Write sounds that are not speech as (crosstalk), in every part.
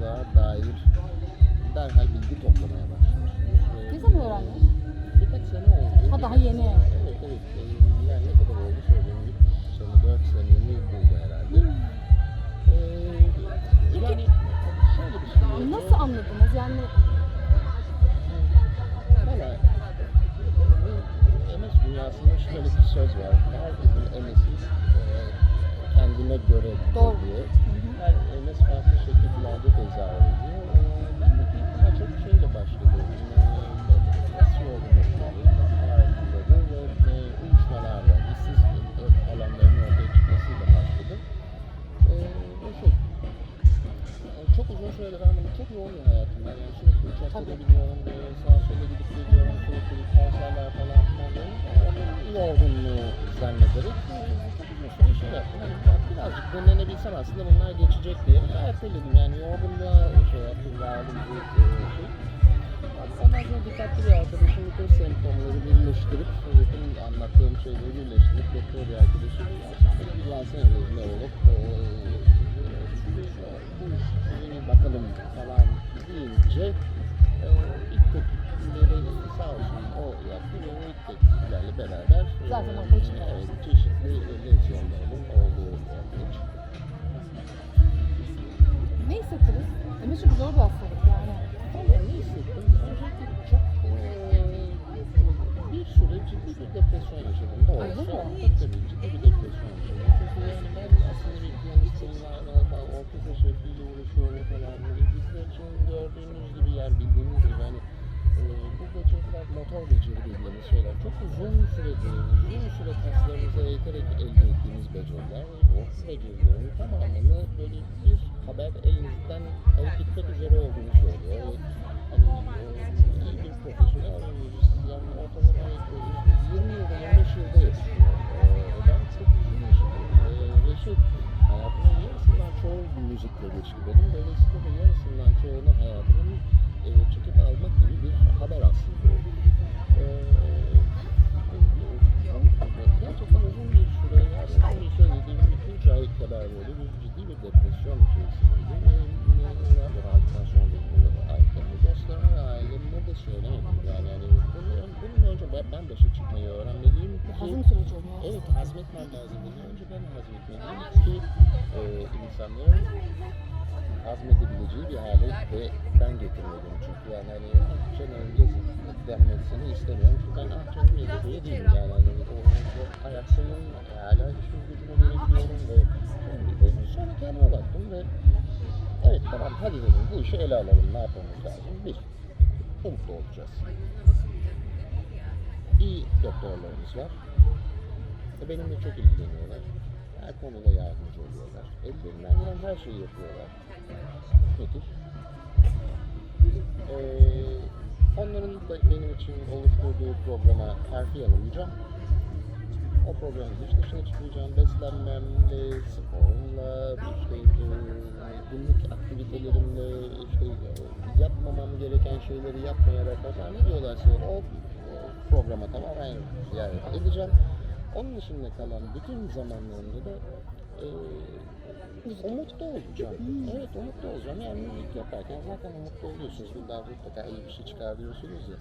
yolculukluğa dair derhal bilgi toplamaya başlıyorsunuz. Ve Ne zaman öğrendin? Birkaç sene oldu. Ha daha yeni. Evet evet. Yani ne kadar oldu söyleyeyim. Üç sene, dört seneyi buldu herhalde. Ee, yani şöyle bir şey. oldu. Nasıl anladınız? Yani Valla MS dünyasında şöyle bir söz var. Herkesin MS'i e, kendine göre Doğru. diye. Her MS farklı şekillerde tezahür ediyor. E, ben de daha çok şeyle başladım. E, Nasıl yorgunlukları, kas ağrıları ve e, uyuşmalarla, işsiz e, alanların ortaya çıkmasıyla başladım. E, ve şey, yani çok uzun süredir ben bunu çok yoğun bir hayatım var. Yani sürekli uçakta da biniyorum, böyle sağa sola gidip geliyorum, sürekli konserler falan filan böyle. Onun yorgunluğu zannederek e, çok süre şey bak birazcık dinlenebilsem aslında bunlar geçecek diye erteledim. Yani yorgunluğa şey yaptım, verdim bu e, şey. Ondan sonra dikkatli bir arkadaşım bütün semptomları birleştirip, bütün anlattığım şeyleri birleştirip doktor bir arkadaşım aslında bir gelsene dedi neurolog. O, bu işe bir bakalım falan deyince e, tetkikleri sağ olsun o yaptı ve o ilk tetkiklerle beraber e, Zaten ortaya çıktı. evet, çeşitli lezyonların olduğu ortaya çıktı. ne hissettiniz? Demek çok zor bir hastalık yani. Vallahi ne hissettim? Öncelikle çok bir süre ciddi bir depresyon yaşadım. Doğru. Öyle mi? Tabii ciddi bir depresyon yaşadım. Çünkü yani ben aslında bir piyanistim, orkestra şefiyle süre kaslarımıza eğiterek elde ettiğimiz beceriler o becerilerin tamamını böyle bir haber elinizden kayıp gitmek üzere olduğunu söylüyor. Hani iyi bir profesyonel bir müzisyen ortalama e, 20 yılda 25 yılda yaşıyor. E, ben çok uzun yaşadım. E, ve şey hayatımın yarısından çoğu müzikle geçti benim. Dolayısıyla da yarısından çoğunu hayatımın e, çekip almak gibi bir haber aslında. E, gerçekten uzun bir süre, aslında söylediğim iki ay kadar böyle bir ciddi bir depresyon içerisindeydim. Ve ne aldıktan sonra bunu arkadaşlarıma, dostlarıma ve aileme de söylemedim. Yani bunu, bunun önce ben, ben başa çıkmayı öğrenmeliyim ki Hazım süreci oluyor. Evet hazmetmem lazım. Bunu önce ben hazmetmeliyim ki e, insanların hazmedebileceği bir hale ve ben getirmeliyim. Çünkü yani hani canım yazık denmesini istemiyorum. Çünkü ben ah yazık diye değilim. Yani hani o, o ayaksayım, hala hiçbir gücüme gerekiyorum ve ve sonra kendime baktım ve evet tamam hadi dedim bu işi ele alalım. Ne yapmamız lazım? Bir, umutlu olacağız. İyi doktorlarımız var. Ve benimle çok ilgileniyorlar. Her konuda yardımcı oluyorlar. Ellerinden gelen her şeyi yapıyorlar. Nedir? Ee, onların da benim için oluşturduğu programa harfiyen uyacağım. O programın dış dışına çıkmayacağım. Beslenmemle, sporumla, işte e, günlük aktivitelerimle, işte e, yapmamam gereken şeyleri yapmayarak ne diyorlarsa o e, programa tamamen ziyaret edeceğim. Onun dışında kalan bütün zamanlarımda da e, umutlu olacağım. Evet umutlu olacağım. Yani müzik yaparken zaten umutlu oluyorsunuz. Bundan mutlaka iyi bir şey çıkarıyorsunuz ya.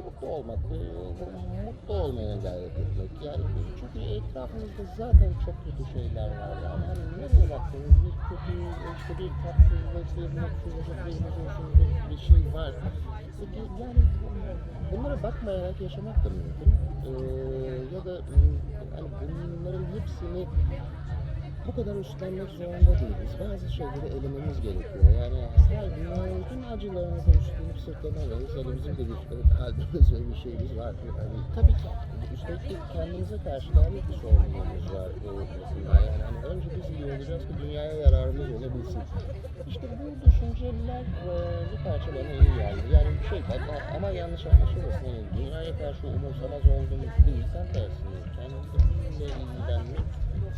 Umutlu olmak, mutlu olmaya gayret etmek. Yani çünkü etrafımızda zaten çok kötü şeyler var. Yani nereye baktığınız kötü, işte bir tatsızlık, bir mutsuzluk, bir huzursuzluk bir şey var. Peki yani bunlara bakmayarak yaşamak da mümkün. Ee, ya da hani bunların hepsini bu kadar üstlenmek zorunda değiliz. Bazı şeyleri elememiz gerekiyor. Yani her gün bütün acılarımızı üstlenip sırtlamayız. Elimizin de bir kalbimiz (laughs) ve bir şeyimiz var. Hani, Tabii ki. üstelik de kendimize karşı büyük bir sorumluluğumuz var kısımda. Yani hani önce biz iyi olacağız ki dünyaya yararımız olabilsin. İşte bu düşünceler e, bir parça iyi geldi. Yani bir şey ama, ama yanlış anlaşılmasın. Yani dünyaya karşı umursamaz olduğumuz değil. Tam tersine kendimle ilgilenmek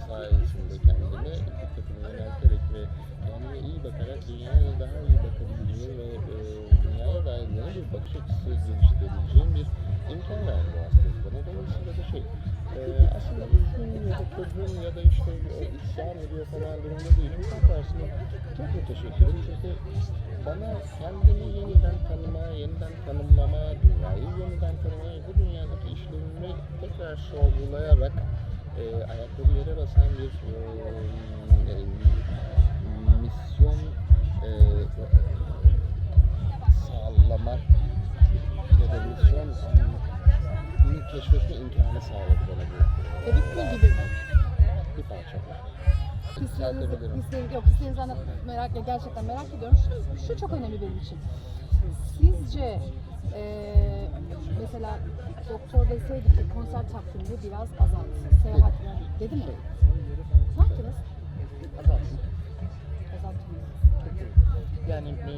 sayesinde kendime dikkatimi yönelterek ve kendime iyi bakarak dünyaya daha iyi bakabileceğim ve e, dünyaya dair yeni bir bakış açısı geliştirebileceğim bir imkan verdi bu Dolayısıyla da şey, e, aslında üzgün ya da kızgın ya da işte o isyan ediyor falan durumda değilim. Tam tersine çok ederim. Çünkü bana kendimi yeniden tanıma, yeniden tanımlama, dünyayı yeniden tanıma, bu dünyadaki işlerimi tekrar sorgulayarak e, ayakları yere basan bir e, e, misyon e, keşfetme imkanı sağladı bana bu. Tebrikli gibi mi? Bir parça. Düzeltebilirim. hislerinizi, yok hislerinizi merak ya gerçekten merak ediyorum. Şu, şu çok önemli benim için. Sizce eee mesela doktor deseydi ki konser takvimini biraz azalt, seyahat dedi mi? Ne yaptınız? Azalsın. Azalttınız. Yani e,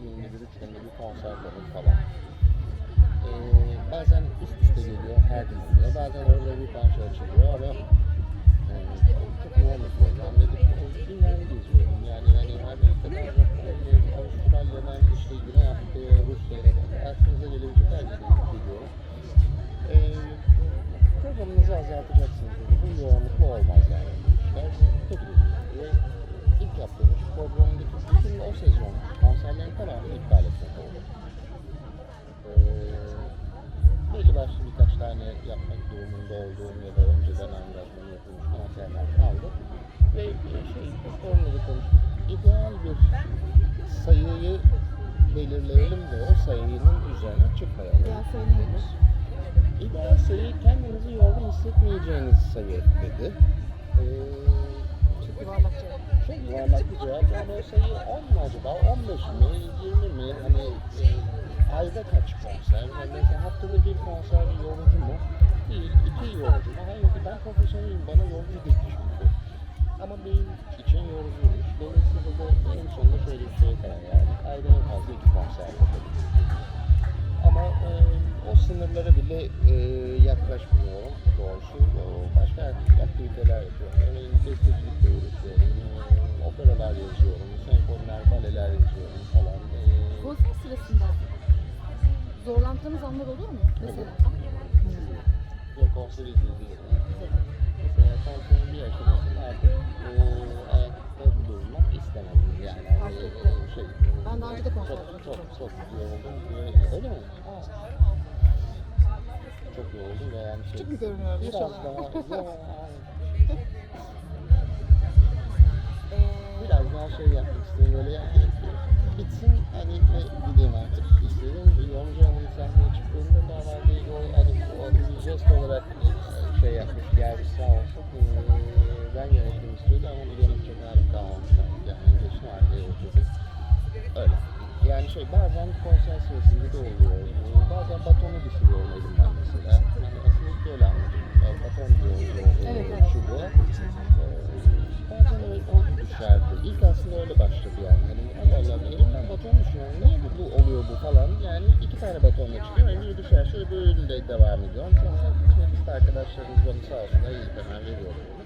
2021, 2022 konserleri falan. Ee, bazen üst üste geliyor, her gün geliyor. Bazen orada bir parça açılıyor ama şey, onunla da konuştuk. İdeal bir sayıyı belirleyelim ve o sayının üzerine çıkmayalım. Diğer sayı? İdeal sayı kendinizi yorgun hissetmeyeceğiniz sayı dedi. Ee, Çok yuvarlak cevap. çok yuvarlak bir cevap ama o sayı 10 mu acaba? 15 mi? 20 mi? Hani e, ayda kaç konser? Yani mesela haftada bir konser yorucu mu? Değil. iki yorucu mu? Hayır ben profesyonelim. Bana yorucu değil çünkü. Ama benim için yorucuymuş. Dolayısıyla da en sonunda şöyle bir şeye karar verdik. Ayda en fazla iki konser yapalım. Ama e, o sınırlara bile e, yaklaşmıyorum doğrusu. E, başka aktiviteler yapıyorum. Örneğin bestecilikle uğraşıyorum. E, operalar yazıyorum. Senfoniler, baleler yazıyorum falan. E, Konser sırasında zorlandığınız anlar olur mu? Mesela. ve konser izlediğim. Bir aşamasında artık e, hani, e, şey, çok, çok, çok yoruldum. Öyle mi? Çok yoruldum ve yani şey, Küçük mü görünüyorum? biraz daha, Ee, biraz daha şey yapmak istiyorum böyle yani bitsin hani ve gideyim artık istedim. Yonca Hanım sahneye çıktığında normalde o, hani, o bir jest olarak e, şey yapmış gelmiş sağ olsun. Ee, ben yönetmek istiyordu ama bu yönetecek halim kalmamış. Yani geçti arkaya oturduk. Öyle. Yani şey bazen konser sırasında da oluyor. Ee, Bazen batonu düşürüyorum elimden mesela. Yani aslında ilk öyle anladım. Yani baton diyoruz o Evet, e, evet. çubuğa. Ee, bazen öyle o düşerdi. İlk aslında öyle başladı yani. Hani Allah Allah elimden baton düşüyor. Niye bu, bu oluyor bu falan. Yani iki tane batonla çıkıyor. Yani biri düşerse öbürünü de devam ediyorum. Sonra solist arkadaşlarımız bana sağ olsunlar gelip hemen veriyorlar onu.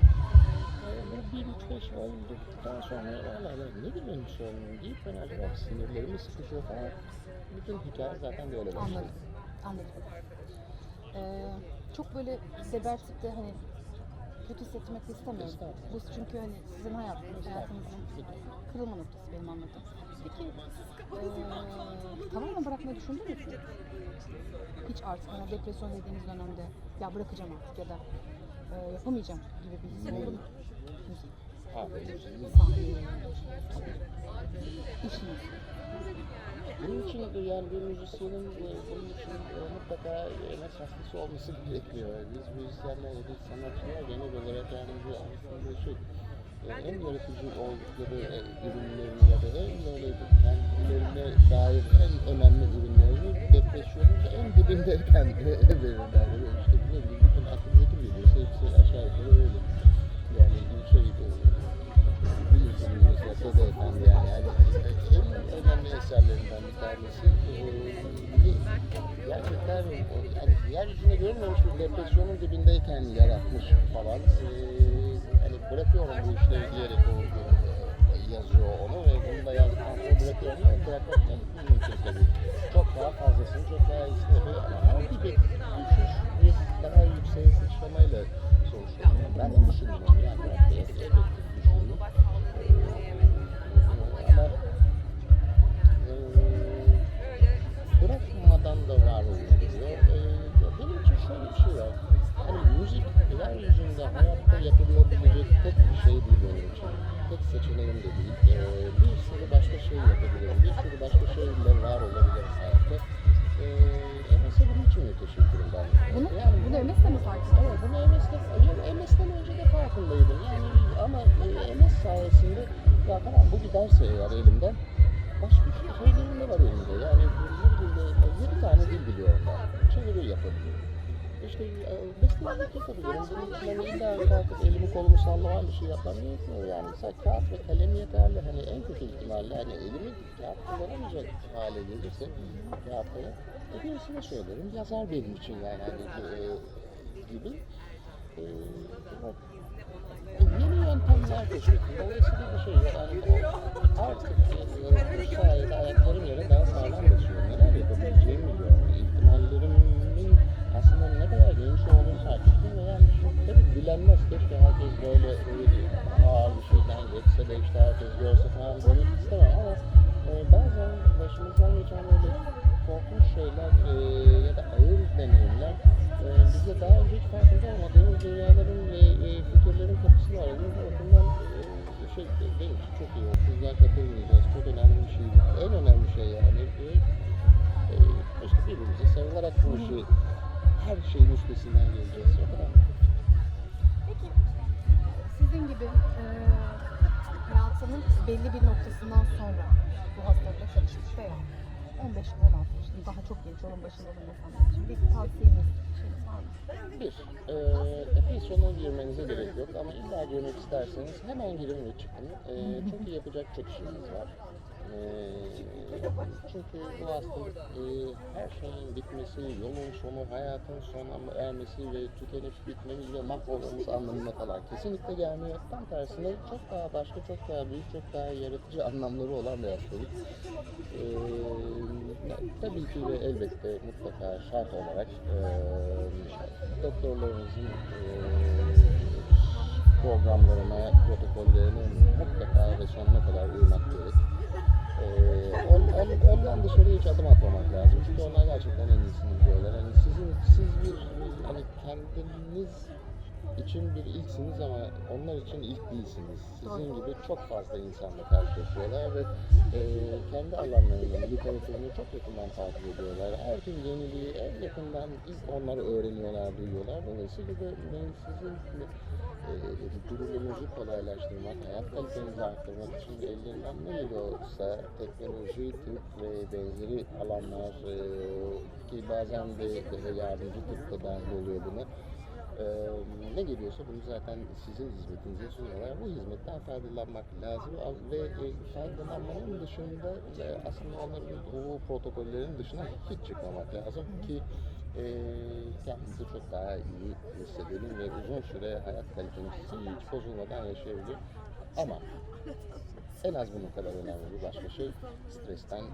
Bu bir üç beş olduktan sonra Allah Allah nedir benim sorunum deyip ben acaba sinirlerimi sıkışıyor falan. Bütün hikaye zaten böyle başladı. Anladım. Anladım. Ee, çok böyle gebertip de hani kötü hissetmek istemiyorum. Bu çünkü hani sizin hayatınız, hayatınızın kırılma noktası benim anladığım. Peki ee, tamamen bırakmayı düşündünüz mü? Hiç artık hani depresyon dediğiniz dönemde ya bırakacağım artık ya da ee, yapamayacağım gibi bir his oldu mu? Müzik, Sahne, işiniz. Bunun için yani bir müzisyenin e, bunun için e, mutlaka emek hastası olması gerekiyor. Biz müzisyenler, biz sanatçılar genel olarak yani bu aslında şey e, en yaratıcı oldukları e, ürünlerini ya da en böyle kendilerine dair en önemli ürünlerini depresyonun en dibindeyken verirler. İşte ne bileyim bütün aklınızdaki geliyorsa hepsi aşağı yukarı öyle. Yaşadı efendi yani. yani en önemli eserlerinden bir tanesi. Gerçekten yani yeryüzünde görülmemiş bir depresyonun dibindeyken yaratmış falan. Hani bırakıyorum bu işleri diyerek o yazıyor onu ve bunu da yazdıktan sonra bırakıyorum. Yani bırakmak mümkün tabii. Çok daha fazlasını, çok daha iyisini yapıyor. Ama bir de düşüş, bir daha yükseğe sıçramayla sonuçlanıyor. Ben de düşünmüyorum yani. Farkındaydım. Yani ama e, MS sayesinde ya tamam bu giderse eğer elimden başka şey şeylerim de var elimde. Yani bir dilde, yedi tane dil biliyorum ben. Çeviri yapabiliyorum. İşte e, bestelenmek yapabiliyorum. Bunun için hani illa kalkıp elimi kolumu sallaman bir şey yapmam gerekmiyor. Yani sadece kağıt ve kalem yeterli. Hani en kötü ihtimalle hani elimi kağıt kullanamayacak hale gelirse kağıtları e, birisine söylerim. Yazar benim için yani hani e, gibi. E, yeni yöntemler keşfettim. Dolayısıyla bir şey yok. Yani artık e, bu sayede ayaklarım yere daha sağlam basıyor. Neler yapabileceğimi biliyorum. İhtimallerimin aslında ne kadar geniş olduğunu ettim ve yani tabii bilenmez. Keşke herkes böyle öyle ağır bir şeyden geçse de işte herkes görse falan demek istemem ama e, bazen başımızdan geçen böyle dünyaların ve e, fikirlerin kapısını. Bu bakımdan e, şey benim için çok iyi. Sizler katılmayacağız. Çok önemli bir şey. En önemli şey yani. E, e, işte birbirimize sarılarak bu işi her şeyin üstesinden geleceğiz. O kadar. Peki sizin gibi e, hayatının belli bir noktasından sonra bu hastalıkla çalışmış veya 15-16 yaşında daha çok genç olan başında olan insanlar için bir tavsiyeniz, şeyiniz var? Bir, e, epey sona girmenize gerek yok ama illa girmek isterseniz hemen girin ve çıkın. E, çünkü yapacak çok işiniz var. E, çünkü bu hastalık e, her şeyin bitmesi, yolun sonu, hayatın sona ermesi ve tükenip bitmemiz ve mahvolmamız anlamına kadar kesinlikle gelmiyor. Tam tersine çok daha başka, çok daha büyük, çok daha yaratıcı anlamları olan bir hastalık. E, tabii ki ve elbette mutlaka şart olarak e, doktorlarımızın e, programlarına, protokollerine mutlaka ve sonuna kadar uymak gerek. E, on, on- ondan dışarı hiç adım atmamak lazım. Çünkü onlar gerçekten en iyisini biliyorlar. Hani sizin, siz bir hani kendiniz için bir ilksiniz ama onlar için ilk değilsiniz. Sizin gibi çok fazla insanla karşılaşıyorlar ve e, kendi alanlarının literatürünü çok yakından takip ediyorlar. Her gün yeniliği en yakından ilk onlar öğreniyorlar, duyuyorlar. Dolayısıyla da ben sizin e, durumunuzu kolaylaştırmak, hayat kalitenizi arttırmak için ellerinden ne geliyorsa teknoloji, tıp ve benzeri alanlar e, ki bazen de de yardımcı tıp da dahil oluyor buna. Ee, ne geliyorsa bunu zaten sizin hizmetinize sunuyorlar. Bu hizmetten faydalanmak lazım ve e, faydalanmanın dışında e, aslında onların bu protokollerin dışına hiç çıkmamak lazım ki e, kendimizi çok daha iyi hissedelim ve uzun süre hayat kalitemiz hiç bozulmadan yaşayabilir. Ama en az bunun kadar önemli bir başka şey stresten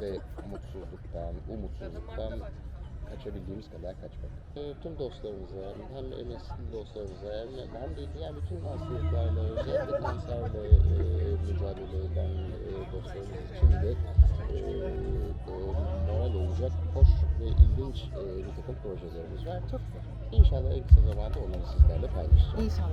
ve mutsuzluktan, umutsuzluktan kaçabildiğimiz kadar kaçmak. E, tüm dostlarımıza, hem MS'li dostlarımıza hem, hem de diğer bütün hastalıklarla, özellikle kanserle e, mücadele eden e, dostlarımız için de e, e, moral olacak hoş ve ilginç e, bir takım projelerimiz var. Çok güzel. İnşallah en kısa zamanda onları sizlerle paylaşacağım. İnşallah.